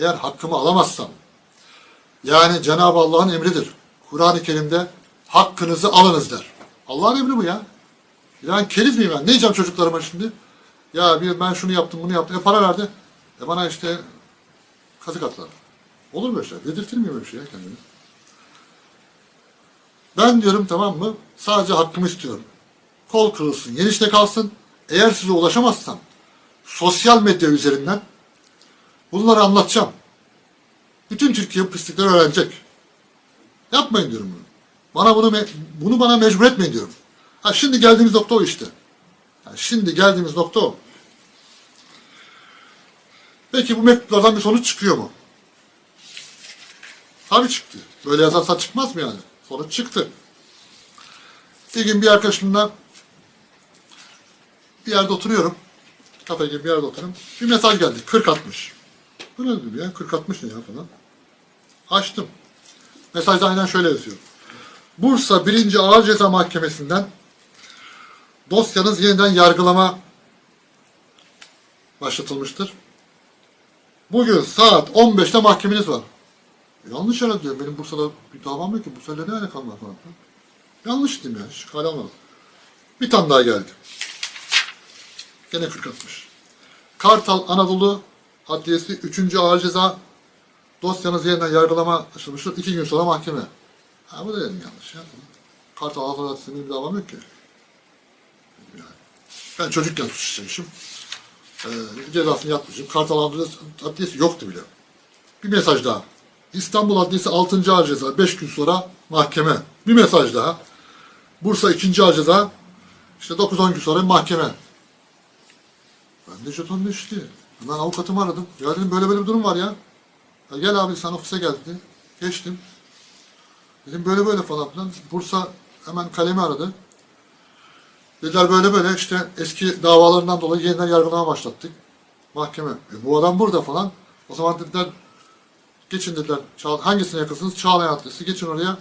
eğer hakkımı alamazsam, yani Cenab-ı Allah'ın emridir. Kur'an-ı Kerim'de hakkınızı alınız der. Allah'ın emri bu ya. Yani kelif miyim ben? Ne diyeceğim çocuklarıma şimdi? Ya bir ben şunu yaptım, bunu yaptım. E para verdi. E bana işte kazık attılar. Olur mu böyle şey? Dedirtir miyim öyle bir şey ya kendimi? Ben diyorum tamam mı? Sadece hakkımı istiyorum. Kol kırılsın, yenişte kalsın. Eğer size ulaşamazsam sosyal medya üzerinden bunları anlatacağım. Bütün Türkiye bu pislikleri öğrenecek. Yapmayın diyorum bunu. Bana bunu bunu bana mecbur etmeyin diyorum. Ha şimdi geldiğimiz nokta o işte. Ha, şimdi geldiğimiz nokta o. Peki bu mektuplardan bir sonuç çıkıyor mu? Tabii çıktı. Böyle yazarsa çıkmaz mı yani? Sonuç çıktı. Bir gün bir arkadaşımla bir yerde oturuyorum. Kafe gibi bir yerde oturuyorum. Bir mesaj geldi. 40 60. Bu ne dedim ya? 40 60 ne ya falan. Açtım. Mesajda aynen şöyle yazıyor. Bursa 1. Ağır Ceza Mahkemesi'nden dosyanız yeniden yargılama başlatılmıştır. Bugün saat 15'te mahkemeniz var. Yanlış herhalde diyor. Benim Bursa'da bir davam yok ki. Bursa'yla ne alakam var falan. Yanlış dedim ya. Kale almadım. Bir tane daha geldi. Gene 40 atmış. Kartal Anadolu Adliyesi 3. Ağır Ceza dosyanız yeniden yargılama açılmıştır. İki gün sonra mahkeme. Ha bu da dedim yanlış ya. Kartal Anadolu Adliyesi'nin bir davam yok ki. Ben çocukken suç işlemişim. Ee, cezasını yatmışım. Kartal Anadolu Adliyesi yoktu bile. Bir mesaj daha. İstanbul Adliyesi 6. Ağır Ceza 5 gün sonra mahkeme. Bir mesaj daha. Bursa 2. Ağır Ceza işte 9-10 gün sonra mahkeme. Ben de jeton düştü. Ben avukatımı aradım. Ya dedim böyle böyle bir durum var ya. ya gel abi sen ofise gel dedi. Geçtim. Dedim böyle böyle falan filan. Bursa hemen kalemi aradı. Dediler böyle böyle işte eski davalarından dolayı yeniden yargılama başlattık. Mahkeme. E, bu adam burada falan. O zaman dediler geçin dediler. Hangisine yakınsınız? Çağlayan Adliyesi. Geçin oraya.